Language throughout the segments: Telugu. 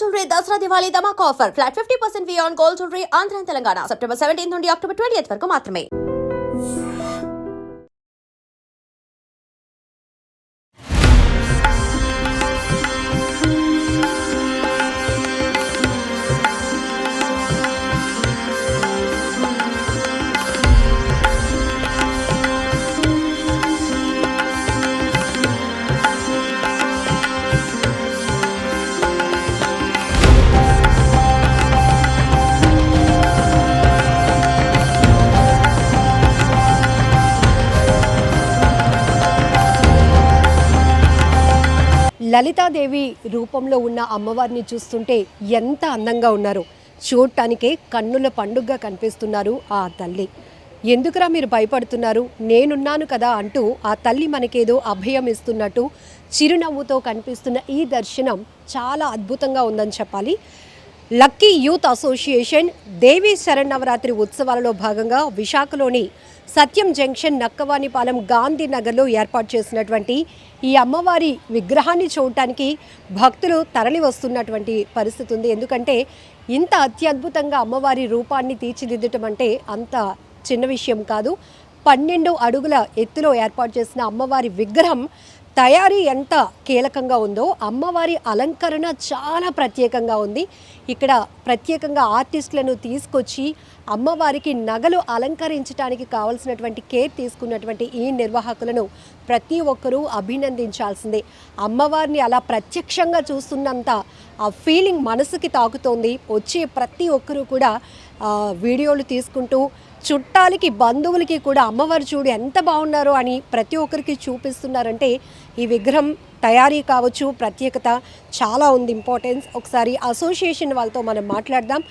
Jewellery Dasara Diwali ధమాక్ offer. Flat fifty percent on gold jewellery Andhra Telangana. September seventeen నుండి అక్టోబర్ ట్వంటీ వరకు మాత్రమే. లలితాదేవి రూపంలో ఉన్న అమ్మవారిని చూస్తుంటే ఎంత అందంగా ఉన్నారు. చూడటానికే కన్నుల పండుగగా కనిపిస్తున్నారు ఆ తల్లి. ఎందుకురా మీరు భయపడుతున్నారు? నేనున్నాను కదా అంటూ ఆ తల్లి మనకేదో అభయం ఇస్తున్నట్టు చిరునవ్వుతో కనిపిస్తున్న ఈ దర్శనం చాలా అద్భుతంగా ఉందని చెప్పాలి. Lucky youth association Devi Sharannavaratri ఉత్సవాలలో భాగంగా విశాఖలోని సత్యం జంక్షన్ నక్కవానిపాలెం గాంధీనగర్లో ఏర్పాటు చేసినటువంటి ఈ అమ్మవారి విగ్రహాన్ని చూడటానికి భక్తులు తరలి వస్తున్నటువంటి పరిస్థితి ఉంది. ఎందుకంటే ఇంత అత్యద్భుతంగా అమ్మవారి రూపాన్ని తీర్చిదిద్దటం అంటే అంత చిన్న విషయం కాదు. పన్నెండు అడుగుల ఎత్తులో ఏర్పాటు చేసిన అమ్మవారి విగ్రహం తయారీ ఎంత కీలకంగా ఉందో అమ్మవారి అలంకరణ చాలా ప్రత్యేకంగా ఉంది. ఇక్కడ ప్రత్యేకంగా ఆర్టిస్టులను తీసుకొచ్చి అమ్మవారికి నగలు అలంకరించడానికి కావలసినటువంటి కేర్ తీసుకున్నటువంటి ఈ నిర్వాహకులను ప్రతి ఒక్కరూ అభినందించాల్సిందే. అమ్మవారిని అలా ప్రత్యక్షంగా చూస్తున్నంత ఆ ఫీలింగ్ మనసుకి తాకుతోంది. వచ్చే ప్రతి ఒక్కరూ కూడా వీడియోలు తీసుకుంటూ చుట్టాలకి బంధువులకి కూడా అమ్మవారు చూడు ఎంత బాగున్నారో అని ప్రతి ఒక్కరికి చూపిస్తున్నారంటే ఈ విగ్రహం తయారీ కావచ్చు ప్రత్యేకత చాలా ఉంది. ఇంపార్టెన్స్. ఒకసారి అసోసియేషన్ వాళ్ళతో మనం మాట్లాడదాం.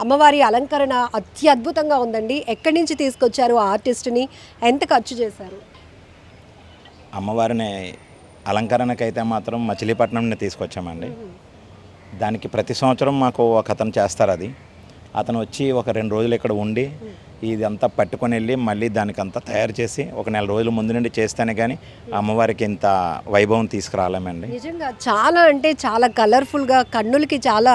అమ్మవారి అలంకరణ అత్యద్భుతంగా ఉందండి. ఎక్కడి నుంచి తీసుకొచ్చారు ఆ ఆర్టిస్ట్ని? ఎంత ఖర్చు చేశారు? అమ్మవారిని అలంకరణకైతే మాత్రం మచిలీపట్నం తీసుకొచ్చామండి. దానికి ప్రతి సంవత్సరం మాకు ఒక అతను చేస్తారు అది. అతను వచ్చి ఒక రెండు రోజులు ఇక్కడ ఉండి ఇదంతా పట్టుకొని వెళ్ళి మళ్ళీ దానికి అంతా తయారు చేసి ఒక నెల రోజుల ముందు నుండి చేస్తేనే కానీ అమ్మవారికి ఇంత వైభవం తీసుకురాలేమండి. నిజంగా చాలా అంటే చాలా కలర్ఫుల్గా కన్నులకి చాలా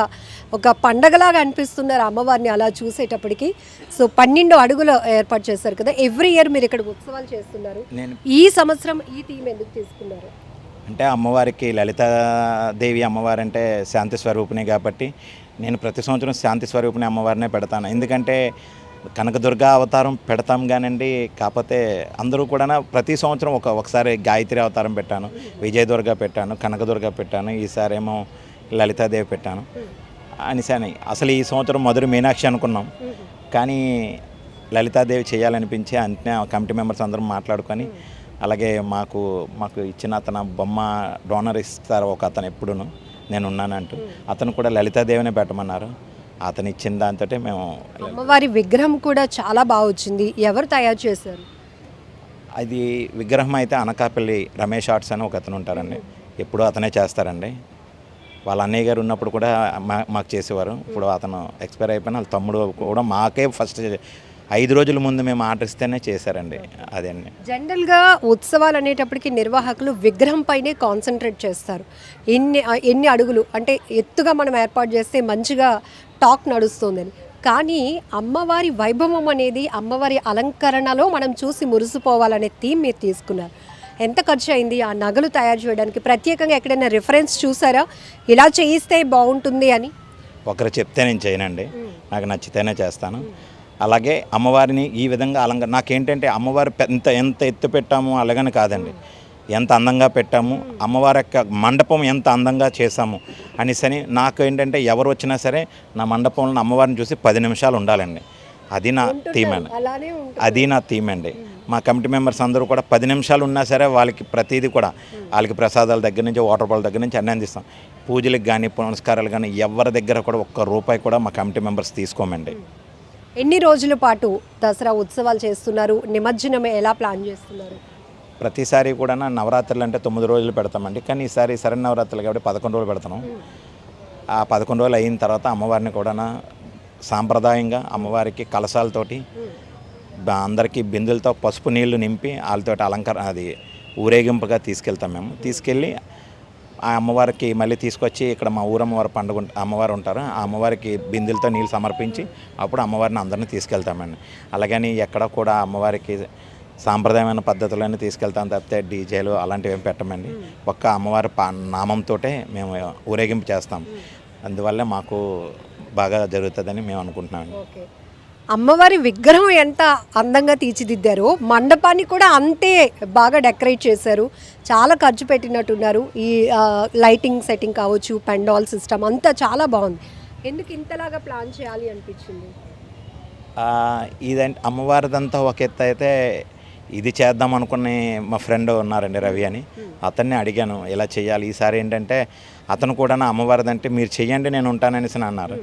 ఒక పండగలాగా అనిపిస్తున్నారు అమ్మవారిని అలా చూసేటప్పటికి. సో పన్నెండు అడుగులు ఏర్పాటు చేశారు కదా ఎవ్రీ ఇయర్ మీరు ఇక్కడ ఉత్సవాలు చేస్తున్నారు. నేను ఈ సంవత్సరం ఈ థీమ్ ఎందుకు తీసుకున్నారు? అంటే అమ్మవారికి లలితాదేవి అమ్మవారు అంటే శాంతి స్వరూపిణి కాబట్టి నేను ప్రతి సంవత్సరం శాంతి స్వరూపిణి అమ్మవారినే పెడతాను. ఎందుకంటే కనకదుర్గ అవతారం పెడతాం కానండి కాకపోతే అందరూ కూడా ప్రతి సంవత్సరం ఒక ఒకసారి గాయత్రి అవతారం పెట్టాను విజయదుర్గ పెట్టాను కనకదుర్గ పెట్టాను ఈసారి ఏమో లలితాదేవి పెట్టాను అనిసాని అసలు ఈ సంవత్సరం మొదటి మీనాక్షి అనుకున్నాం. కానీ లలితాదేవి చేయాలనిపించి అంటనే కమిటీ మెంబర్స్ అందరం మాట్లాడుకొని అలాగే మాకు మాకు ఇచ్చిన అతను బొమ్మ డోనర్ ఇస్తారు ఒక అతను ఎప్పుడును నేను ఉన్నానంటూ అతను కూడా లలితాదేవినే పెట్టమన్నారు. అతను ఇచ్చిన దాంతో మేము అమ్మవారి విగ్రహం కూడా చాలా బాగా వచ్చింది. ఎవరు తయారు చేశారు? అది విగ్రహం అయితే అనకాపల్లి రమేష్ ఆర్ట్స్ అని ఒక అతను ఉంటారండి. ఎప్పుడూ అతనే చేస్తారండి. వాళ్ళ అన్నయ్య గారు ఉన్నప్పుడు కూడా మా మాకు చేసేవారు. ఇప్పుడు అతను ఎక్స్పైర్ అయిపోయిన వాళ్ళ తమ్ముడు కూడా మాకే ఫస్ట్ ఐదు రోజుల ముందు మేము ఆర్డర్ ఇస్తేనే చేశారండి అదండి జనరల్గా ఉత్సవాలు అనేటప్పటికి నిర్వాహకులు విగ్రహం పైనే కాన్సన్ట్రేట్ చేస్తారు. ఎన్ని ఎన్ని అడుగులు అంటే ఎత్తుగా మనం ఏర్పాటు చేస్తే మంచిగా టాక్ నడుస్తుందని. కానీ అమ్మవారి వైభవం అనేది అమ్మవారి అలంకరణలో మనం చూసి మురిసిపోవాలనే థీమ్ మీరు తీసుకున్నారు. ఎంత ఖర్చు అయింది ఆ నగలు తయారు చేయడానికి? ప్రత్యేకంగా ఎక్కడైనా రిఫరెన్స్ చూసారా? ఇలా చేయిస్తే బాగుంటుంది అని. ఒకరు చెప్తే నేను చేయనండి. నాకు నచ్చితేనే చేస్తాను. అలాగే అమ్మవారిని ఈ విధంగా అలంకరణ నాకేంటంటే అమ్మవారి ఎంత ఎంత ఎత్తు పెట్టాము అలాగని కాదండి. ఎంత అందంగా పెట్టాము అమ్మవారి యొక్క మండపం ఎంత అందంగా చేశాము అనేసని నాకు ఏంటంటే ఎవరు వచ్చినా సరే నా మండపంలో అమ్మవారిని చూసి పది నిమిషాలు ఉండాలండి. అది నా థీమ్ అండి. అది నా థీమ్ అండి. మా కమిటీ మెంబర్స్ అందరూ కూడా పది నిమిషాలు ఉన్నా సరే వాళ్ళకి ప్రతిదీ కూడా వాళ్ళకి ప్రసాదాల దగ్గర నుంచి వాటర్ బాల్ దగ్గర నుంచి అన్నీ అందిస్తాం. పూజలకు కానీ పునస్కారాలు కానీ ఎవరి దగ్గర కూడా ఒక్క రూపాయి కూడా మా కమిటీ మెంబర్స్ తీసుకోమండి. ఎన్ని రోజుల పాటు దసరా ఉత్సవాలు చేస్తున్నారు? నిమజ్జనం ఎలా ప్లాన్ చేస్తున్నారు? ప్రతిసారి కూడా నవరాత్రులు అంటే తొమ్మిది రోజులు పెడతామండి. కానీ ఈసారి సరైన నవరాత్రులు కాబట్టి పదకొండు రోజులు పెడతాం ఆ పదకొండు రోజులు అయిన తర్వాత అమ్మవారిని కూడా సాంప్రదాయంగా అమ్మవారికి కలశాలతోటి అందరికీ బిందులతో పసుపు నీళ్ళు నింపి వాళ్ళతోటి అలంకరణ అది ఊరేగింపుగా తీసుకెళ్తాం మేము. తీసుకెళ్ళి ఆ అమ్మవారికి మళ్ళీ తీసుకొచ్చి ఇక్కడ మా ఊరు అమ్మవారి పండుగ అమ్మవారు ఉంటారు. ఆ అమ్మవారికి బిందెలతో నీళ్ళు సమర్పించి అప్పుడు అమ్మవారిని అందరినీ తీసుకెళ్తామండి. అలాగని ఎక్కడ కూడా అమ్మవారికి సాంప్రదాయమైన పద్ధతులన్నీ తీసుకెళ్తాం తప్పితే డీజేలు అలాంటివి ఏం పెట్టమండి. ఒక్క అమ్మవారి పా నామంతో మేము ఊరేగింపు చేస్తాం. అందువల్ల మాకు బాగా జరుగుతుందని మేము అనుకుంటున్నామండి. ఓకే. అమ్మవారి విగ్రహం ఎంత అందంగా తీర్చిదిద్దారో మండపాన్ని కూడా అంతే బాగా డెకరేట్ చేశారు. చాలా ఖర్చు పెట్టినట్టున్నారు. ఈ లైటింగ్ సెట్టింగ్ కావచ్చు పెండాల్ సిస్టమ్ అంతా చాలా బాగుంది. ఎందుకు ఇంతలాగా ప్లాన్ చేయాలి అనిపించింది? ఇదంటే అమ్మవారిదంతా ఒక ఎత్తు అయితే ఇది చేద్దాం అనుకుని మా ఫ్రెండ్ ఉన్నారండి రవి అని. అతన్ని అడిగాను ఇలా చేయాలి. ఈసారి ఏంటంటే అతను కూడా నా అమ్మవారిదంటే మీరు చెయ్యండి నేను ఉంటాననేసి అన్నారు.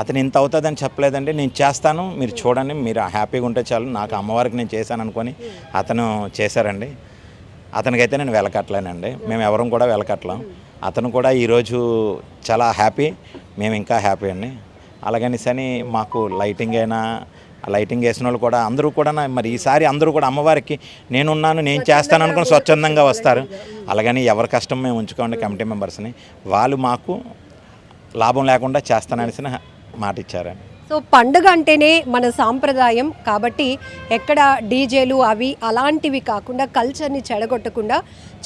అతను ఇంత అవుతుందని చెప్పలేదండి. నేను చేస్తాను మీరు చూడండి మీరు హ్యాపీగా ఉంటే చాలు. నాకు అమ్మవారికి నేను చేశాను అనుకొని అతను చేశారండి. అతనికైతే నేను వెలకట్లేనండి మేము ఎవరం కూడా వెలకట్లేం అతను కూడా ఈరోజు చాలా హ్యాపీ. మేము ఇంకా హ్యాపీ అండి. అలాగనేసి అని మాకు లైటింగ్ అయినా లైటింగ్ వేసిన వాళ్ళు కూడా అందరూ కూడా మరి ఈసారి అందరూ కూడా అమ్మవారికి నేనున్నాను నేను చేస్తాను అనుకుని స్వచ్ఛందంగా వస్తారు. అలాగని ఎవరి కష్టం మేము ఉంచుకోండి కమిటీ మెంబర్స్ని. వాళ్ళు మాకు లాభం లేకుండా చేస్తాననేసి మాట ఇచ్చారండి సో పండుగ అంటేనే మన సాంప్రదాయం కాబట్టి ఎక్కడ డీజేలు అవి అలాంటివి కాకుండా కల్చర్ని చెడగొట్టకుండా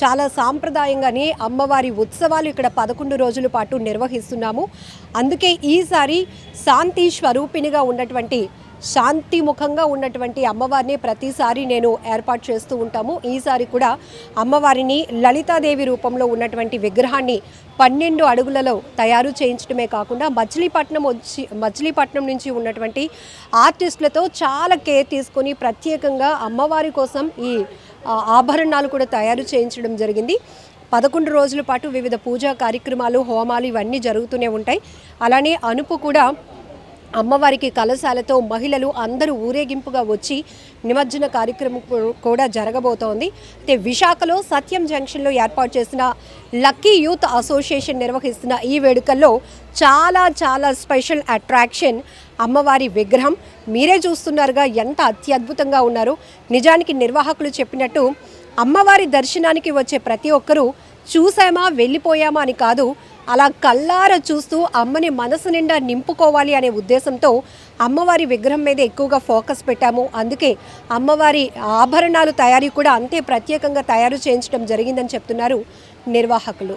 చాలా సాంప్రదాయంగానే అమ్మవారి ఉత్సవాలు ఇక్కడ పదకొండు రోజుల పాటు నిర్వహిస్తున్నాము. అందుకే ఈసారి శాంతి స్వరూపిణిగా ఉన్నటువంటి శాంతిముఖంగా ఉన్నటువంటి అమ్మవారిని ప్రతిసారి నేను ఏర్పాటు చేస్తూ ఉంటాము. ఈసారి కూడా అమ్మవారిని లలితాదేవి రూపంలో ఉన్నటువంటి విగ్రహాన్ని పన్నెండు అడుగులలో తయారు చేయించడమే కాకుండా మచిలీపట్నం వచ్చి మచిలీపట్నం నుంచి ఉన్నటువంటి ఆర్టిస్టులతో చాలా కేర్ తీసుకొని ప్రత్యేకంగా అమ్మవారి కోసం ఈ ఆభరణాలు కూడా తయారు చేయించడం జరిగింది. పదకొండు రోజుల పాటు వివిధ పూజా కార్యక్రమాలు హోమాలు ఇవన్నీ జరుగుతూనే ఉంటాయి. అలానే అనుపు కూడా అమ్మవారికి కలశాలతో మహిళలు అందరూ ఊరేగింపుగా వచ్చి నిమజ్జన కార్యక్రమం కూడా జరగబోతోంది. అయితే విశాఖలో సత్యం జంక్షన్లో ఏర్పాటు చేసిన లక్కీ యూత్ అసోసియేషన్ నిర్వహిస్తున్న ఈ వేడుకల్లో చాలా చాలా స్పెషల్ అట్రాక్షన్ అమ్మవారి విగ్రహం. మీరే చూస్తున్నారుగా ఎంత అత్యద్భుతంగా ఉన్నారో. నిజానికి నిర్వాహకులు చెప్పినట్టు అమ్మవారి దర్శనానికి వచ్చే ప్రతి ఒక్కరూ చూసామా వెళ్ళిపోయామా అని కాదు అలా కల్లార చూస్తూ అమ్మని మనసు నిండా నింపుకోవాలి అనే ఉద్దేశంతో అమ్మవారి విగ్రహం మీద ఎక్కువగా ఫోకస్ పెట్టాము. అందుకే అమ్మవారి ఆభరణాలు తయారీ కూడా అంతే ప్రత్యేకంగా తయారు చేయించడం జరిగిందని చెప్తున్నారు నిర్వాహకులు.